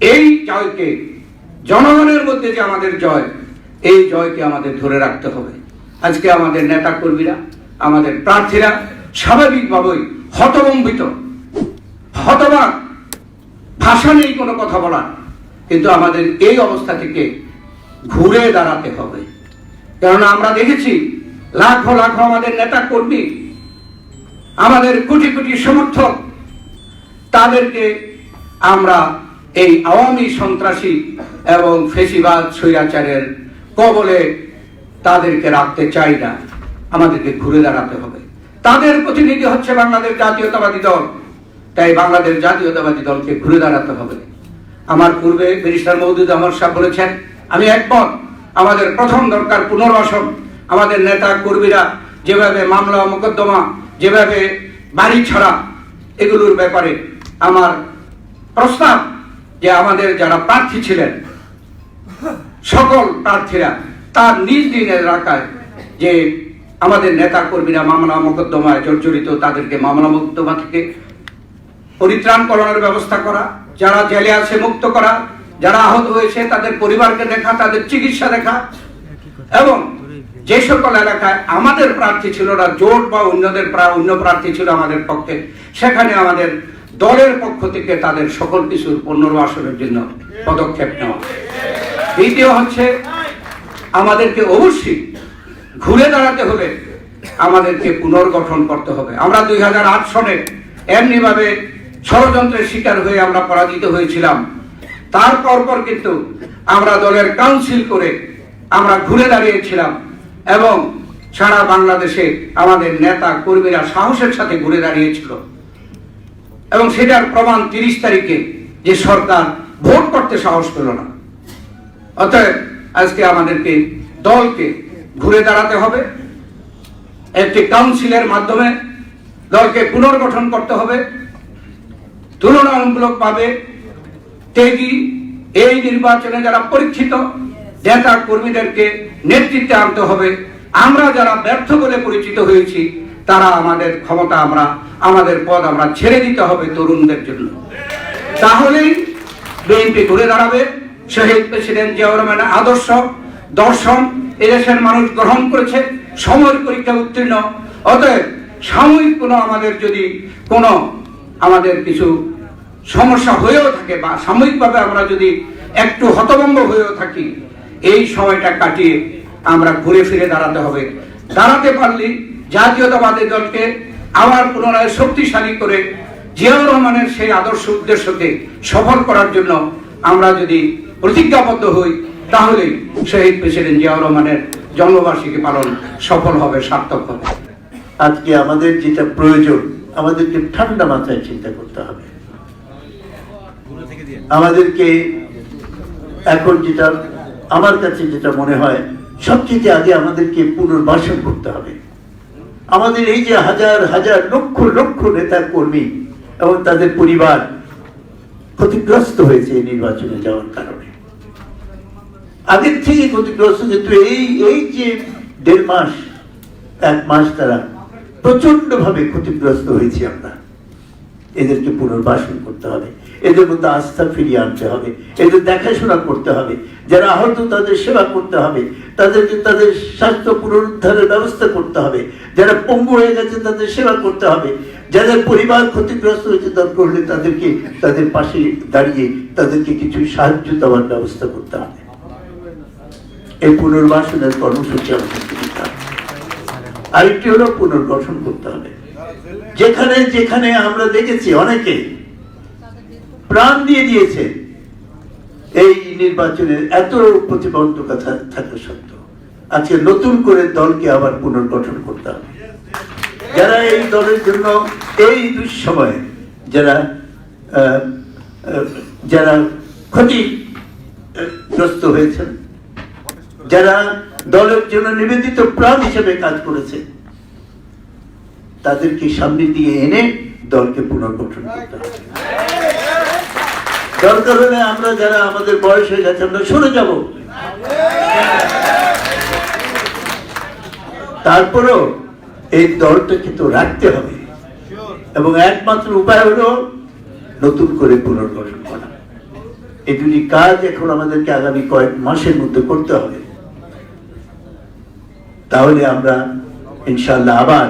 এই জয়কে, জনগণের মধ্যে যে আমাদের জয়, এই জয়কে আমাদের ধরে রাখতে হবে। আজকে আমাদের নেতা কর্মীরা আমাদের প্রার্থীরা স্বাভাবিকভাবেই হতবম্বিত হতবাক। ভাষা নেই কোনো কথা বলার। কিন্তু আমাদের এই অবস্থা থেকে ঘুরে দাঁড়াতে হবে। কেননা আমরা দেখেছি, লাখো লাখো আমাদের নেতা কর্মী আমাদের কোটি কোটি সমর্থক, তাদেরকে আমরা এই আওয়ামী সন্ত্রাসী এবং ফেসিবাদ স্বৈরাচারের কবলে তাদেরকে রাখতে চাই না। আমাদেরকে ঘুরে দাঁড়াতে হবে। তাদের প্রতিনিধি হচ্ছে বাংলাদেশ জাতীয়তাবাদী দল। তাই বাংলাদেশ জাতীয়তাবাদী দলকে ঘুরে দাঁড়াতে হবে। আমার পূর্বে ব্যারিস্টার মৌদুদ আহমদ সাহেব বলেছেন, আমি একমত। আমাদের প্রথম দরকার পুনর্বাসন। আমাদের নেতা কর্মীরা যেভাবে মামলা, মোকদ্দমা যেভাবে বাড়ি ছাড়া এগুলোর ব্যাপারে আমার প্রস্তাব যে আমাদের যারা প্রার্থী ছিলেন, সকল প্রার্থীরা তার নিজ নিজ এলাকায় যে আমাদের নেতা কর্মীরা মামলা মোকদ্দমায় জর্জরিত তাদেরকে মামলা মোকদ্দমা থেকে পরিত্রাণ করানোর ব্যবস্থা করা, যারা জেলে আছে মুক্ত করা, যারা আহত হয়েছে, তাদের পরিবারকে দেখা, তাদের চিকিৎসা দেখা, এবং যে সকল এলাকায় আমাদের প্রার্থী ছিল না, জোট বা অন্যদের অন্য প্রার্থী ছিল আমাদের পক্ষে, সেখানে আমাদের দলের পক্ষ থেকে তাদের সকল কিছুর পুনর্বাসনের জন্য পদক্ষেপ নেওয়া। দ্বিতীয় হচ্ছে, আমাদেরকে অবশ্যই ঘুরে দাঁড়াতে হলে আমাদেরকে পুনর্গঠন করতে হবে। আমরা দুই হাজার আট সনে এমনিভাবে ষড়যন্ত্রের শিকার হয়ে আমরা পরাজিত হয়েছিলাম। তারপর পর কিন্তু আমরা দলের কাউন্সিল করে আমরা ঘুরে দাঁড়িয়েছিলাম। এবং সারা বাংলাদেশে আমাদের নেতা কর্মীরা সাহসের সাথে ঘুরে দাঁড়িয়েছিল। এবং সেটার প্রমাণ তিরিশ তারিখে যে সরকার ভোট করতে সাহস পেল না। অতএব আজকে আমাদেরকে দলকে ঘুরে দাঁড়াতে হবে। একটি কাউন্সিলের মাধ্যমে দলকে পুনর্গঠন করতে হবে। তুলনামূলকভাবে তেগি এই নির্বাচনে যারা পরীক্ষিত, নেতা কর্মীদেরকে নেতৃত্বে আনতে হবে। আমরা যারা ব্যর্থ বলে পরিচিত হয়েছি, তারা আমাদের ক্ষমতা আমরা, আমাদের পদ আমরা ছেড়ে দিতে হবে তরুণদের জন্য। তাহলেই বিএনপি ঘুরে দাঁড়াবে। শহীদ প্রেসিডেন্ট জিয়াউর রহমানের আদর্শ, দর্শন, এদেশের মানুষ গ্রহণ করেছে সময়ের পরীক্ষা উত্তীর্ণ। অতএব সাময়িক কোনো আমাদের যদি কোনো আমাদের কিছু সমস্যা হয়েও থাকে বা সাময়িকভাবে আমরা যদি একটু হতভম্ব হয়েও থাকি এই সময়টা কাটিয়ে আমরা ঘুরে ফিরে দাঁড়াতে হবে। দাঁড়াতে পারলে জাতীয়তাবাদী দলকে আবার পুনরায় শক্তিশালী করে জিয়াউর রহমানের সেই আদর্শ উদ্দেশ্যকে সফল করার জন্য আমরা যদি প্রতিজ্ঞাবদ্ধ হই, তাহলে শহীদ প্রেসিডেন্ট জিয়াউর রহমানের জন্মবার্ষিকী পালন সফল হবে, সার্থক হবে। আজকে আমাদের যেটা প্রয়োজন, আমাদেরকে ঠান্ডা মাথায় চিন্তা করতে হবে। আমাদেরকে এখন যেটা আমার কাছে যেটা মনে হয়, সবচেয়ে আগে আমাদেরকে পুনর্বাসন করতে হবে। আমাদের এই যে হাজার হাজার, লক্ষ লক্ষ নেতা কর্মী এবং তাদের পরিবার ক্ষতিগ্রস্ত হয়েছে এই নির্বাচনে যাওয়ার কারণে। আগের থেকে ক্ষতিগ্রস্ত কিন্তু এই এই যে দেড় মাস, এক মাস তারা প্রচণ্ড ভাবে ক্ষতিগ্রস্ত হয়েছি আমরা। এদেরকে পুনর্বাসন করতে হবে। এদের মধ্যে আস্থা ফিরিয়ে আনতে হবে। এদের দেখাশোনা করতে হবে। যারা আহত, তাদের সেবা করতে হবে। তাদেরকে তাদের স্বাস্থ্য পুনরুদ্ধারের ব্যবস্থা করতে হবে। যারা পঙ্গু হয়ে গেছে, তাদের সেবা করতে হবে। যাদের পরিবার ক্ষতিগ্রস্ত হয়েছে দরকার হলে তাদেরকে তাদের পাশে দাঁড়িয়ে তাদেরকে কিছু সাহায্য দেওয়ার ব্যবস্থা করতে হবে। এই পুনর্বাসনের কর্মসূচি আরেকটি হলো পুনর্গঠন করতে হবে। যেখানে যেখানে আমরা দেখেছি অনেকে প্রাণ দিয়ে দিয়েছে। এই নির্বাচনের এত প্রতিবন্ধকতা থাকা সত্ত্বেও আজকে নতুন করে দলকে আবার পুনর্গঠন করতে হবে। যারা এই দলের জন্য এই দুঃসময়ে যারা যারা ক্ষতিগ্রস্ত হয়েছেন, যারা দলের জন্য নিবেদিত প্রাণ হিসেবে কাজ করেছে, তাদেরকে সামনে দিয়ে এনে দলকে পুনর্গঠন করতে হবে। দরকার হলে আমরা যারা আমাদের বয়স হয়ে গেছে আমরা সরে যাব। তারপরেও এই দলটা কিন্তু রাখতে হবে। এবং একমাত্র উপায় হলো নতুন করে পুনর্গঠন করা। এই দুটি কাজ এখন আমাদেরকে আগামী কয়েক মাসের মধ্যে করতে হবে। তাহলে আমরা ইনশাল্লাহ আবার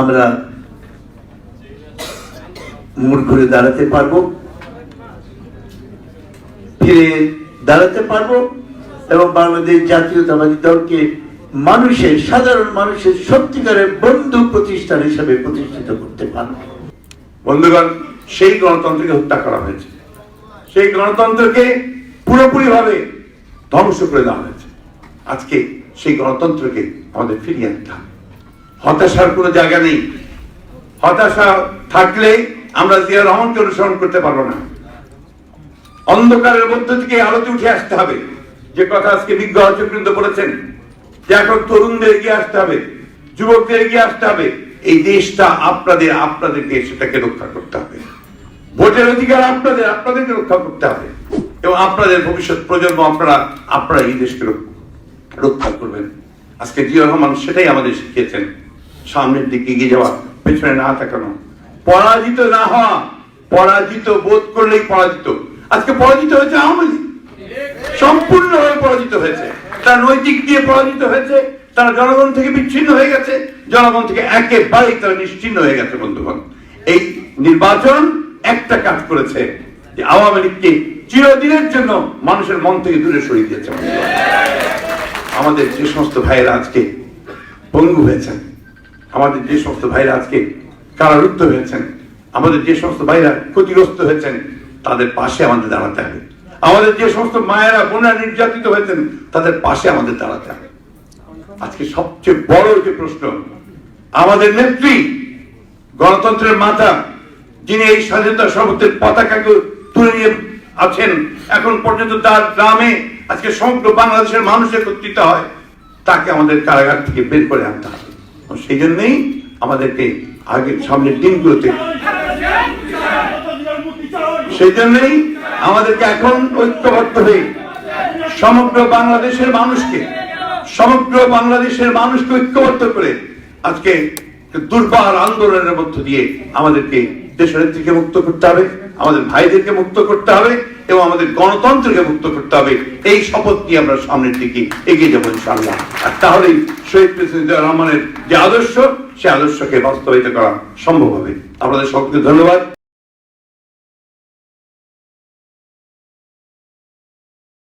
আমরা মুড় ঘুরে দাঁড়াতে পারব। ফিরে দাঁড়াতে পারব এবং বাংলাদেশ জাতীয়তাবাদী দলকে মানুষের, সাধারণ মানুষের সত্যিকারের বন্ধু প্রতিষ্ঠান হিসেবে প্রতিষ্ঠিত করতে পারব। বন্ধুগণ, সেই গণতন্ত্রকে হত্যা করা হয়েছে। সেই গণতন্ত্রকে পুরোপুরি ভাবে ধ্বংস করে দেওয়া হয়েছে। আজকে সেই গণতন্ত্রকে আমাদের ফিরিয়ে আনতে হবে। হতাশার কোনো জায়গা নেই। হতাশা থাকলে আমরা জিয়া রহমানকে অনুসরণ করতে পারব না। অন্ধকারের মধ্য থেকে আলোতে উঠে আসতে হবে। যে কথা আজকে বিজ্ঞ চক্রিন্দ বলেছেন, যে এখন তরুণদের এগিয়ে আসতে হবে, যুবকদের এগিয়ে আসতে হবে। এই দেশটা আপনাদের আপনাদেরকে সেটাকে রক্ষা করতে হবে। ভোটের অধিকার আপনাদের, আপনাদেরকে রক্ষা করতে হবে। এবং আপনাদের ভবিষ্যৎ প্রজন্ম, আপনারা আপনারা এই দেশকে রক্ষা করবেন। আজকে জিয়া রহমান সেটাই আমাদের শিখিয়েছেন। সামনের দিকে এগিয়ে যাওয়া, পেছনে না তাকানো। পরাজিত না হওয়া, পরাজিত বোধ করলেই পরাজিত। আজকে পরাজিত হয়েছে আওয়ামী লীগ। সম্পূর্ণভাবে পরাজিত হয়েছে। তারা নৈতিক দিয়ে পরাজিত হয়েছে, তারা জনগণ থেকে বিচ্ছিন্ন হয়ে গেছে, জনগণ থেকে একেবারেই তারা নিশ্চিন্ন হয়ে গেছে, বন্ধুগণ। এই নির্বাচন একটা কাজ করেছে যে আওয়ামী লীগকে চিরদিনের জন্য মানুষের মন থেকে দূরে সরিয়ে দিয়েছে আমাদের যে সমস্ত ভাইয়েরা আজকে পঙ্গু হয়েছেন, আমাদের যে সমস্ত ভাইরা আজকে কারারুদ্ধ হয়েছেন, আমাদের যে সমস্ত ভাইরা ক্ষতিগ্রস্ত হয়েছেন তাদের পাশে আমাদের দাঁড়াতে হবে। আমাদের যে সমস্ত মায়েরা, বোনেরা নির্যাতিত হয়েছেন, তাদের পাশে আমাদের দাঁড়াতে হবে। আজকে সবচেয়ে বড় যে প্রশ্ন, আমাদের নেত্রী, গণতন্ত্রের মাতা, যিনি এই স্বাধীনতা সর্বত্রের পতাকাকে তুলে নিয়ে আছেন, এখন পর্যন্ত তার গ্রামে আজকে সমগ্র বাংলাদেশের মানুষ একত্রিত হয়, তাকে আমাদের কারাগার থেকে বের করে আনতে হবে। সেই জন্যই আমাদেরকে আগের সামনের দিনগুলোতে সেই জন্যই আমাদেরকে এখন ঐক্যবদ্ধ হয়ে সমগ্র বাংলাদেশের মানুষকে, সমগ্র বাংলাদেশের মানুষকে ঐক্যবদ্ধ করে আজকে দুর্বার আন্দোলনের মধ্য দিয়ে আমাদেরকে দেশের থেকে মুক্ত করতে হবে, আমাদের ভাইদেরকে মুক্ত করতে হবে এবং আমাদের গণতন্ত্রকে মুক্ত করতে হবে। এই শপথ নিয়ে আমরা সামনের দিকে এগিয়ে যাব ইনশাআল্লাহ। আর তাহলেই শহীদ প্রেসিডেন্ট রহমানের যে আদর্শ, সে আদর্শকে বাস্তবায়িত করা সম্ভব হবে। আপনাদের সকলকে ধন্যবাদ।